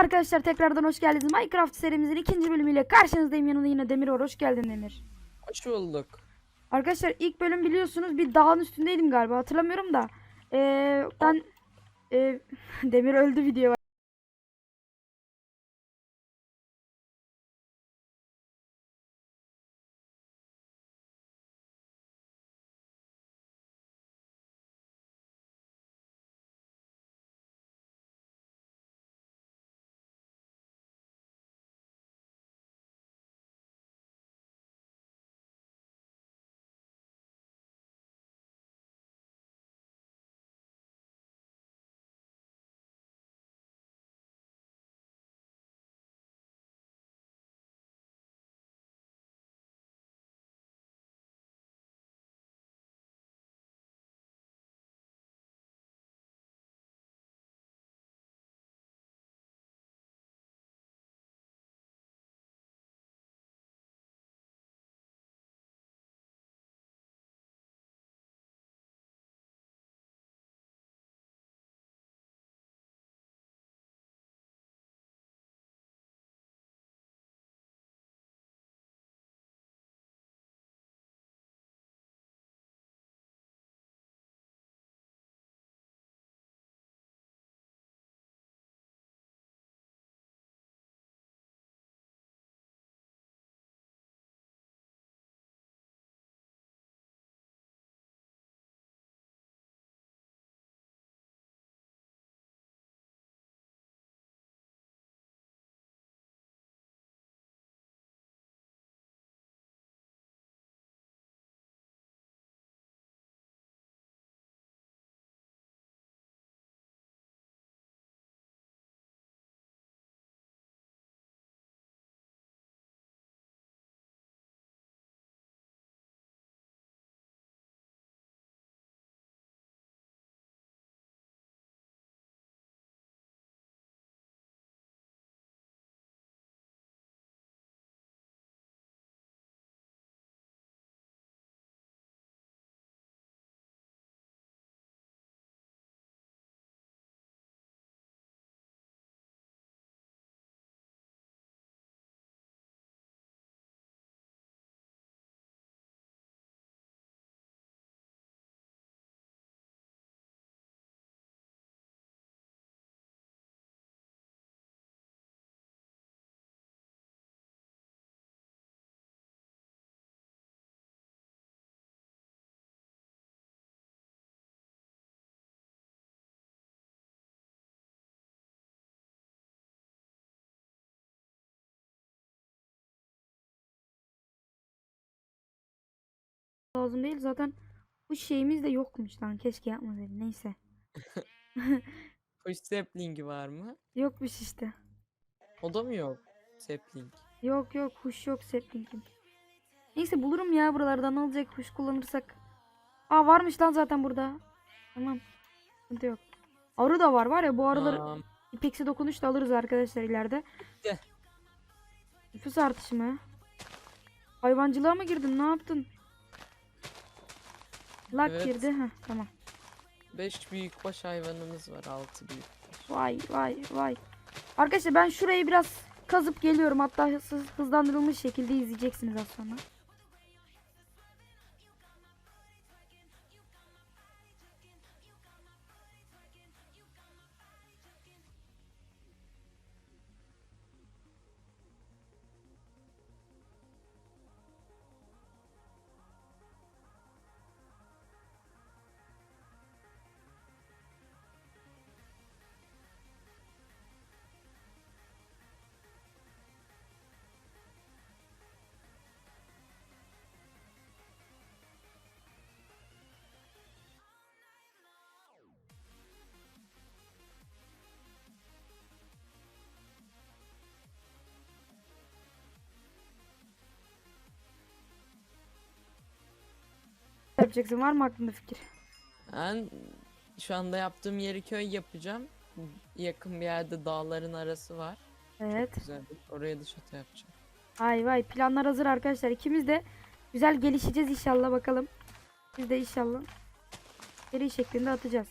Arkadaşlar tekrardan hoş geldiniz. Minecraft serimizin ikinci bölümüyle karşınızdayım. Yanında yine Demir var. Hoş geldin Demir. Hoş bulduk. Arkadaşlar ilk bölüm biliyorsunuz bir dağın üstündeydim galiba. Hatırlamıyorum da. Ee, ben ee, Demir öldü video Lazım değil zaten. Bu şeyimiz de yokmuş lan. Keşke yapmasaydım. Neyse. Kuş sapling'i var mı? Yokmuş işte. O da mı yok? Sapling. Yok yok kuş yok sapling'im. Neyse bulurum ya buralardan ne olacak kuş kullanırsak. Aa varmış lan zaten burada. Tamam. Sıkıntı yok. Arı da var var ya bu arıları Tamam. ipeksi dokunuş da alırız arkadaşlar ileride. Nüfus artışı mı? Hayvancılığa mı girdin? Ne yaptın? Lak Evet. girdi. Heh, tamam. 5 büyükbaş hayvanımız var. 6 büyük. Vay vay vay. Arkadaşlar ben şurayı biraz kazıp geliyorum. Hatta hız- hızlandırılmış şekilde izleyeceksiniz az sonra. Yapacaksın var mı aklında fikir? Ben şu anda yaptığım yeri köy yapacağım. Yakın bir yerde dağların arası var. Evet. Güzel. Oraya da şato yapacağım. Ay vay planlar hazır arkadaşlar. İkimiz de güzel gelişeceğiz inşallah bakalım. Biz de inşallah seri şeklinde atacağız.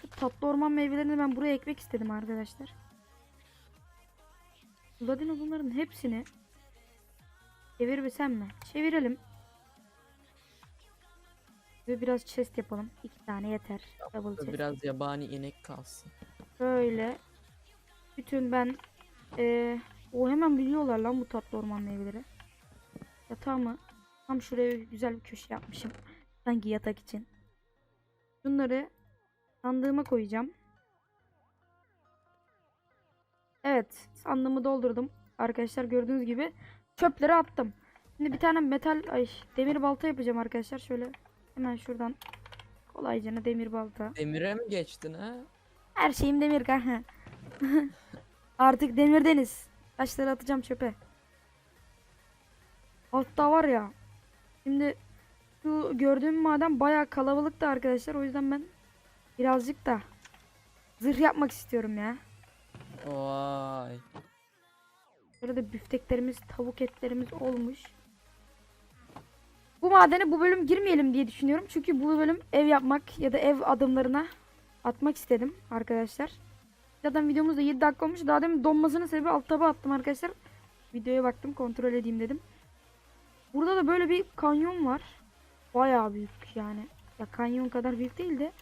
Şu tatlı orman meyvelerini ben buraya ekmek istedim arkadaşlar. Ladino bunların hepsini çevirmesem mi? Çevirelim. Ve biraz chest yapalım. İki tane yeter. Double chest. Biraz yabani inek kalsın. Böyle. Bütün ben eee o hemen biliyorlar lan bu tatlı orman meyveleri. Yatağımı tam şuraya güzel bir köşe yapmışım. Sanki yatak için. Bunları sandığıma koyacağım. Evet, sandığımı doldurdum. Arkadaşlar gördüğünüz gibi çöpleri attım. Şimdi bir tane metal ay demir balta yapacağım arkadaşlar. Şöyle hemen şuradan kolayca demir balta. Demire mi geçtin ha? Her şeyim demir kanka. Artık demirdeniz. Taşları atacağım çöpe. Altta var ya. Şimdi şu gördüğüm maden bayağı kalabalıktı arkadaşlar. O yüzden ben birazcık da zırh yapmak istiyorum ya. Vay. De büfteklerimiz, tavuk etlerimiz olmuş. Bu madene bu bölüm girmeyelim diye düşünüyorum. Çünkü bu bölüm ev yapmak ya da ev adımlarına atmak istedim arkadaşlar. Zaten videomuz da 7 dakika olmuş. Daha demin donmasının sebebi alt taba attım arkadaşlar. Videoya baktım kontrol edeyim dedim. Burada da böyle bir kanyon var. Bayağı büyük yani. Ya kanyon kadar büyük değil de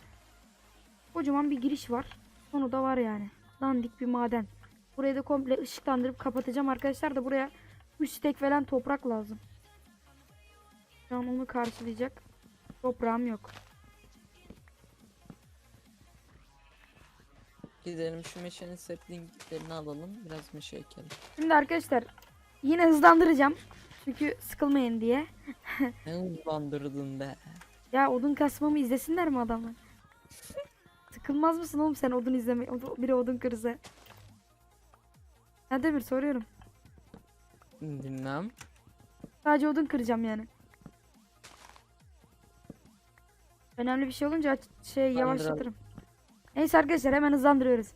kocaman bir giriş var. Sonu da var yani. Dandik bir maden. Burayı da komple ışıklandırıp kapatacağım arkadaşlar da buraya 3 stek falan toprak lazım. Şu an onu karşılayacak toprağım yok. Gidelim şu meşenin saplinglerini alalım. Biraz meşe ekelim. Şimdi arkadaşlar yine hızlandıracağım. Çünkü sıkılmayın diye. Ne hızlandırdın be. Ya odun kasmamı izlesinler mi adamlar? Sıkılmaz mısın oğlum sen odun izleme biri odun kırsa? Ha Demir soruyorum. Bilmem. Sadece odun kıracağım yani. Önemli bir şey olunca şey yavaşlatırım. Neyse arkadaşlar hemen hızlandırıyoruz.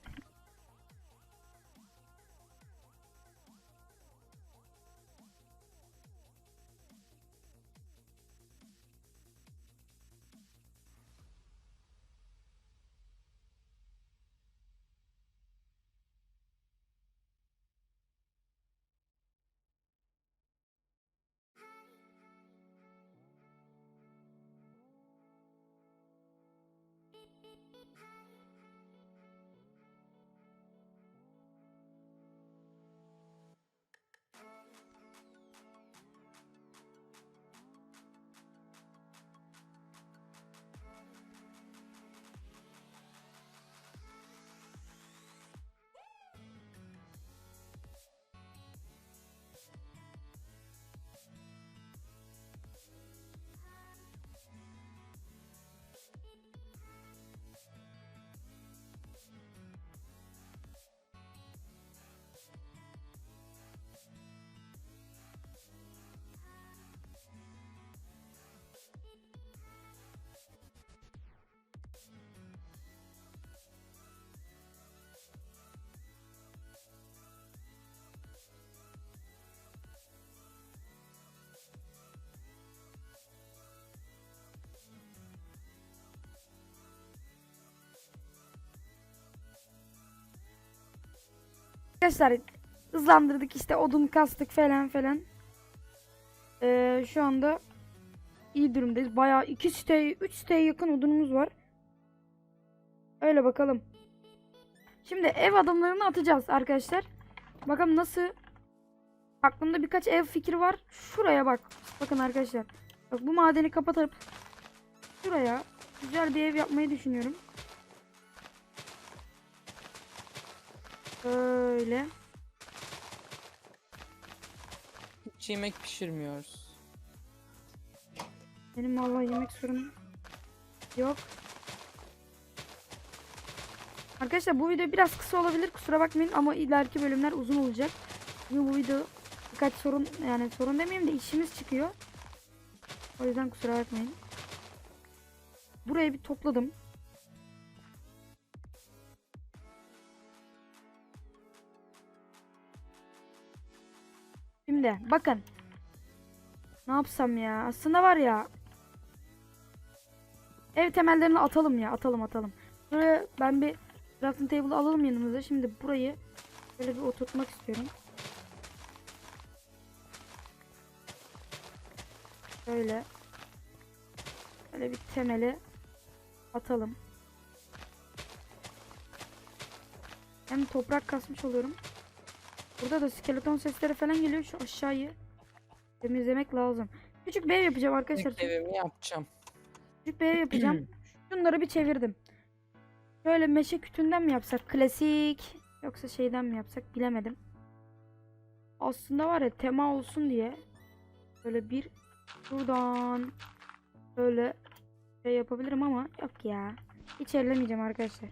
Arkadaşlar hızlandırdık işte odun kastık falan falan. Ee, şu anda iyi durumdayız. Bayağı 2 siteye 3 siteye yakın odunumuz var. Öyle bakalım. Şimdi ev adımlarını atacağız arkadaşlar. Bakalım nasıl Aklımda birkaç ev fikri var. Şuraya bak. Bakın arkadaşlar. Bak bu madeni kapatıp şuraya güzel bir ev yapmayı düşünüyorum. Böyle. Hiç yemek pişirmiyoruz. Benim vallahi yemek sorunum yok. Arkadaşlar bu video biraz kısa olabilir kusura bakmayın ama ileriki bölümler uzun olacak. Çünkü bu video birkaç sorun yani sorun demeyeyim de işimiz çıkıyor. O yüzden kusura bakmayın. Burayı bir topladım. Şimdi bakın. Ne yapsam ya? Aslında var ya. Ev temellerini atalım ya. Atalım atalım. Buraya ben bir crafting table alalım yanımıza. Şimdi burayı böyle bir oturtmak istiyorum. Böyle. Böyle bir temeli atalım. Hem toprak kasmış oluyorum. Burada da skeleton sesleri falan geliyor. Şu aşağıyı temizlemek lazım. Küçük bir ev yapacağım arkadaşlar. İlk evimi yapacağım. Küçük bir ev yapacağım. Şunları bir çevirdim. Şöyle meşe kütünden mi yapsak? Klasik. Yoksa şeyden mi yapsak? Bilemedim. Aslında var ya tema olsun diye. Böyle bir buradan böyle şey yapabilirim ama yok ya. Hiç ellemeyeceğim arkadaşlar.